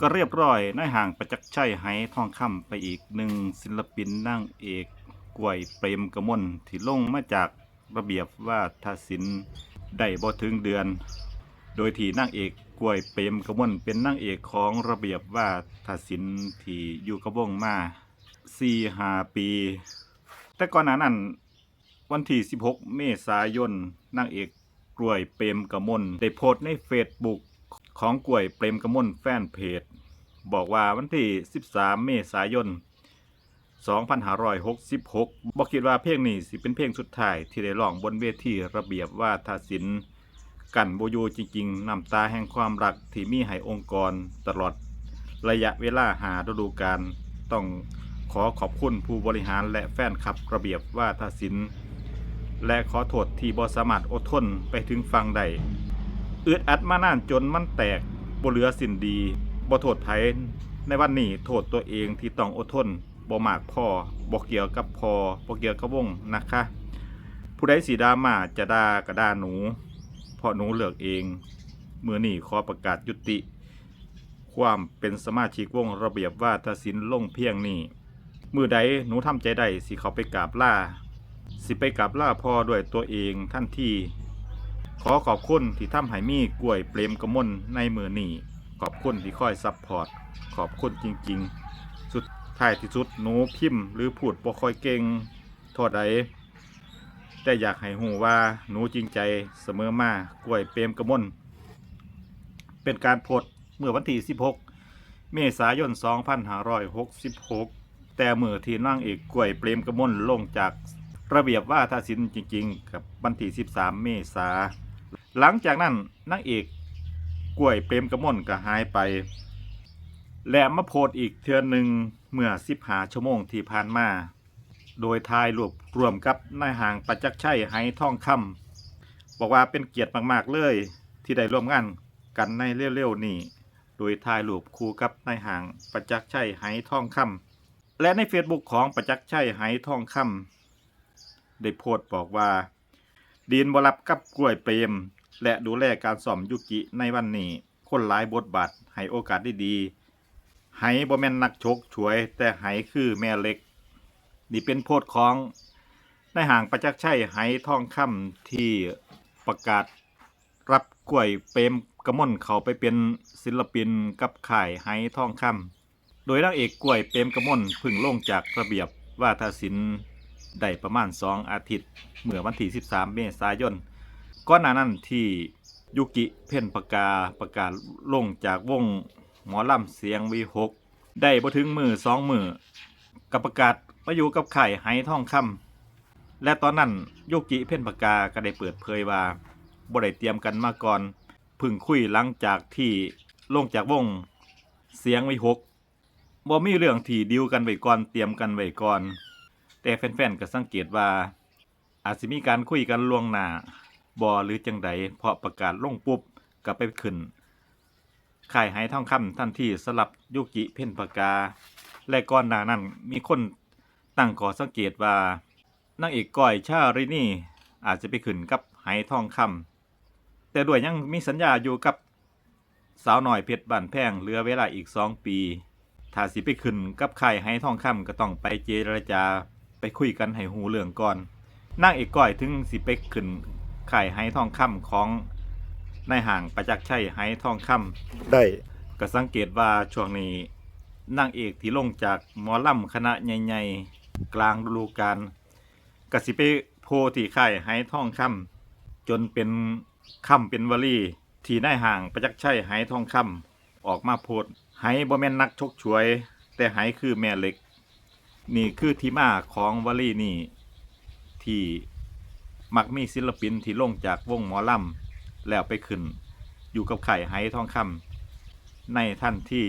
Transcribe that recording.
ก็เรียบร้อยในห่างประจักษ์ชัยไหทองคำไปอีกหนึ่งศิลปินนั่งเอกกลวยเปรมกมลที่ลงมาจากระเบียบว่าทศิลได้บ่ถึงเดือน โดยที่นางเอกกลวยเปรมกมลเป็นนางเอกของระเบียบว่าทศิลที่อยู่กับวงมาสี่หาปี แต่ก่อนหน้านั้นวันที่ 16 เมษายนนางเอกกล้วยเปรมกมลได้โพสต์ในเฟซบุ๊ก ของกล้วยเปรมกมลแฟนเพจ บอกว่าวันที่ 13 เมษายน 2566บอกคิดว่าเพลงนี้สิเป็นเพลงสุดท้ายที่ได้ร้องบนเวทีระเบียบว่าทศิลป์กันโบอยูจริงๆน้ำตาแห่งความรักที่มีให้องค์กรตลอดระยะเวลาหาฤดูกาลต้องขอขอบคุณผู้บริหารและแฟนคลับระเบียบว่าทศิลและขอโทษที่บ่สามารถอดทนไปถึงฟังได้ อึดอัดมานานจนมันแตกบ่เหลือสินดีบ่โทษไผในวันนี้โทษตัวเองที่ต้องอดทนบ่มากพอบ่เกี่ยวกับพอบ่เกี่ยวกับวงนะคะ ผู้ใดสีดามาจะด่าก็ด่าหนูเพราะหนูเลือกเองเมื่อนี้ขอประกาศยุติ ความเป็นสมาชิกวงระเบียบว่าทศิลป์ลงเพียงนี้มือใดหนูทำใจได้สิเขาไปกราบล่าสิไปกลับล่าพ่อด้วยตัวเองท่านที่ ขอขอบคุณที่ทำให้มีกล้วยเปรมกระมนในมือนี่ขอบคุณที่คอยซัพพอร์ต ขอบคุณจริง ๆ สุดท้ายที่สุดหนูพิมพ์หรือพูดบ่ค่อยเก่งโทษใดแต่อยากให้หูว่าหนูจริงใจเสมอมากล้วยเปรมกระมนเป็นการโพสเมื่อวันที่ 16 เมษายน 2566 แต่เมื่อที่นั่งเอกกล้วยเปรมกระมนลงจากระเบียบว่าทศิลป์จริง ๆ กับวันที่ 13 เมษา หลังจากนั้นนางเอกกล้วยเปรมกระมนก็หายไป และมาโพสอีกเทือนหนึ่งเมื่อ15ชั่วโมงที่ผ่านมา โดยทายรวบรวมกับนายห่างประจักษ์ชัยไหทองคำบอกว่าเป็นเกียรติมากๆเลย ที่ได้ร่วมงานกันในเร็วๆนี้โดยทายรูปคู่กับนายห่างประจักษ์ชัยไหทองคำและในเฟซบุ๊กของประจักษ์ชัยไหทองคำได้โพสต์บอกว่า ดีนบรับกับกล้วยเปรม และดูแลการซ่อมยุกิในวันนี้ คนหลายบทบาทให้โอกาสได้ดีไห้บ่แม่นนักชกช่วย แต่ไห้คือแม่เล็ก นี่เป็นโพสต์ของในห่างประจักษ์ชัยไห้ทองคำที่ประกาศรับกล้วยเปรมกระม่อนเขาไปเป็นศิลปินกับข่ายไห้ทองคำโดยนางเอกกล้วยเปรมกระม่อนพึ่งลงจากระเบียบว่าทศิลป์ได้ประมาณ 2 อาทิตย์ เมื่อวันที่ 13 เมษายน ก่อนหน้านั้นที่ยุกิเพ่นปากกาประกาศลงจากวงหมอลำเสียงวีหกได้บ่ถึงมือสองมือกับประกาศมาอยู่กับไข่ไหทองคำและตอนนั้นยุกิเพ่นปากกาก็ได้เปิดเผยว่าบ่ได้เตรียมกันมาก่อนพึ่งคุยหลังจากที่ลงจากวงเสียงวีหกบ่มีเรื่องที่ดิวกันไว้ก่อนเตรียมกันไว้ก่อน แต่แฟนๆก็สังเกตว่า อาจสิมีการคุยกันล่วงหน้า บอหรือจังใดเพราะประกาศลงปุ๊บก็ไปขึ้นขายหายทองคำทันทีสลับยุกิเพ่นปากา และก่อนหน้านั้นมีคนตั้งขอสังเกตว่านางเอกก้อยชารินี่อาจจะไปขึ้นกับหายทองคำแต่ด้วยยังมีสัญญาอยู่กับสาวหน่อยเพชรบ้านแพงเหลือเวลาอีกสองปีถ้าสิไปขึ้นกับค่ายให้ทองคำก็ต้องไปเจรจาไปคุยกันให้หูเรื่องก่อนนางเอกก้อยถึงสิไปขึ้น ค่ายให้ทองคำของในายห่างประจักษ์ชัยให้ทองคำได้ก็สังเกตว่าช่วงนี้นางเอกที่ลงจากหมอลำคณะใหญ่ๆ กลางฤดูกาลก็สิไปโพที่ค่ายให้ทองคำจนเป็นคำเป็นวลีที่นายห่างประจักษ์ชัยให้ทองคำออกมาโพดไหบ่แม่นนักชกช่วย แต่ไหคือแม่เหล็ก นี่คือที่มาของวลีนี่ที่ มักมีศิลปินที่ลงจากวงหมอลำแล้วไปขึ้น อยู่กับไข่ไฮทองคำในทันที